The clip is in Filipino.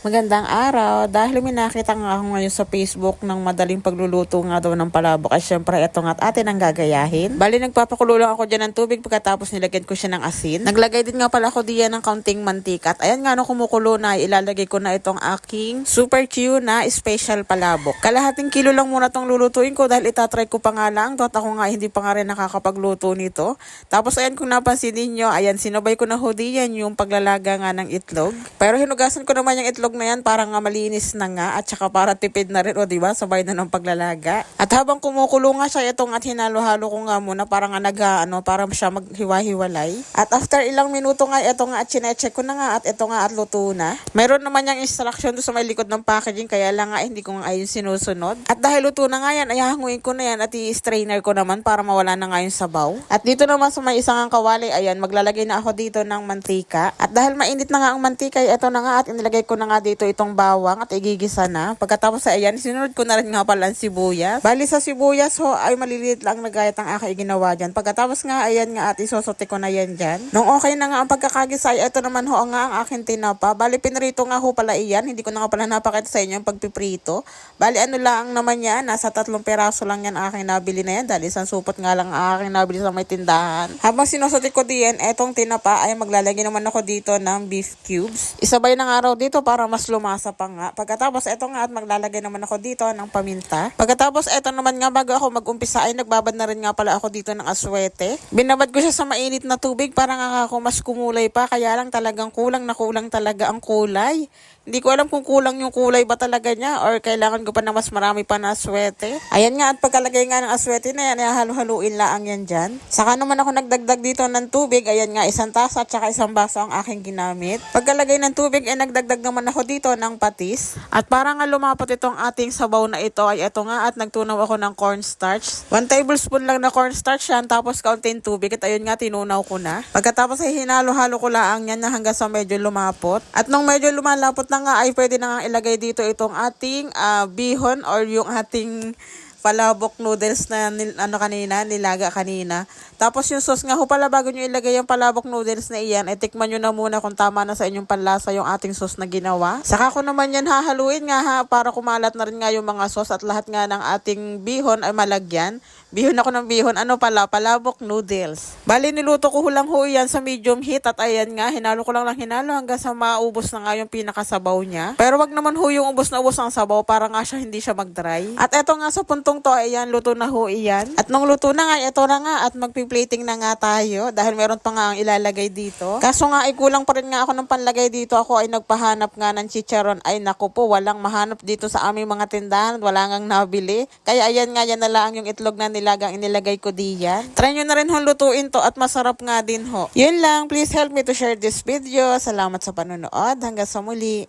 Magandang araw. Dahil may nakita nga ako ngayon sa Facebook ng madaling pagluluto nga daw ng palabok. Ay syempre, ito nga at atin ang gagayahin. Bali, nagpapakulo lang ako dyan ng tubig pagkatapos nilagyan ko siya ng asin. Naglagay din nga pala ako diyan ng kaunting mantika. At ayan nga, no kumukulo na, ilalagay ko na itong aking super Q na special palabok. Kalahating kilo lang muna tong lulutuin ko dahil itatry ko pa nga lang. Tot ako nga hindi pa nga rin nakakapagluto nito. Tapos ayan, kung napansin ninyo, ayan, sinabay ko na ho diyan yung paglalaga nga ng itlog. Pero hinugasan ko naman yung itlog na yan para nga malinis na nga at saka para tipid na rin o di ba sabay na ng paglalaga. At habang kumukulo nga siya itong at hinalo-halo ko nga muna para nga nag ano para siya maghiwa-hiwalay. At after ilang minuto nga ito nga at chinecheck ko na nga at ito nga at luto na. Meron naman yung instruction doon sa may likod ng packaging kaya lang nga hindi ko nga ayun sinusunod. At dahil luto na nga yan ay hahanguin ko na yan at i-strainer ko naman para mawala na nga yung sabaw. At dito naman sa may isang ang kawali ayan maglalagay na ako dito ng mantika. At dahil mainit na nga ang mantika ito na nga at inilagay ko na nga dito itong bawang at igigisa na. Pagkatapos ay ayan, sinunod ko na rin nga pala ang sibuyas. Bali sa sibuyas ho ay maliliit lang na gayat ang aking ginawa dyan. Pagkatapos nga ayan nga at isosote ko na yan dyan. Nung okay na nga ang pagkakagisa ay ito naman ho nga ang aking tinapa. Bali pinrito nga ho pala iyan. Hindi ko na nga pala napakita sa inyo ang pagpiprito. Bali ano lang naman yan. Nasa tatlong peraso lang yan aking nabili na yan. Dahil isang supot nga lang ang aking nabili sa may tindahan. Habang sinusote ko diyan, etong tinapa ay maglalagay naman ako dito ng beef cubes. Isabay na nga raw dito para mas lumasa pa nga. Pagkatapos eto nga at maglalagay naman ako dito ng paminta. Pagkatapos eto naman nga bago ako mag-umpisa ay nagbabad na rin nga pala ako dito ng aswete. Binabad ko siya sa mainit na tubig para nga ako mas kumulay pa kaya lang talagang kulang na kulang talaga ang kulay. Hindi ko alam kung kulang yung kulay ba talaga niya or kailangan ko pa na mas marami pa na aswete. Ayan nga at pagkalagay nga ng aswete na yan, ay halu-haluin lang yan dyan. Saka naman ako nagdagdag dito ng tubig. Ayan nga, isang tasa at saka isang baso ang aking ginamit. Pagkalagay ng tubig ay nagdagdag naman ako dito ng patis. At para nga lumapot itong ating sabaw na ito ay ito nga at nagtunaw ako ng cornstarch. 1 tablespoon lang na cornstarch yan tapos kaunting tubig at ayun nga tinunaw ko na. Pagkatapos ay hinalo-halo ko lang yan na hanggang sa medyo lumapot. At nung medyo lumalapot na nga ay pwede na nga ilagay dito itong ating ah, bihon or yung ating palabok noodles na nil, ano kanina, nilaga kanina. Tapos yung sauce nga ho pala bago nyo ilagay yung palabok noodles na iyan, eh tikman nyo na muna kung tama na sa inyong panlasa yung ating sauce na ginawa. Saka ko naman yan hahaluin nga ha para kumalat na rin nga yung mga sauce at lahat nga ng ating bihon ay malagyan. Bihon ako ng bihon. Ano pala? Palabok noodles. Bali, niluto ko hulang ho yan sa medium heat at ayan nga, hinalo ko lang lang hinalo hanggang sa maubos na nga yung pinakasabaw niya. Pero wag naman ho yung ubos na ubos ang sabaw para nga siya hindi siya mag-dry. At eto nga sa puntong to, ayan, luto na ho iyan. At nung luto na nga, eto na nga at magpi-plating na nga tayo dahil meron pa nga ang ilalagay dito. Kaso nga ay kulang pa rin nga ako ng panlagay dito. Ako ay nagpahanap nga ng chicharon. Ay naku po, walang mahanap dito sa aming mga tindahan. Wala ngang nabili. Kaya ayan nga, yan na lang yung itlog na nilagang inilagay ko diyan. Try nyo na rin hong lutuin to at masarap nga din ho. Yun lang, please help me to share this video. Salamat sa panonood. Hanggang sa muli.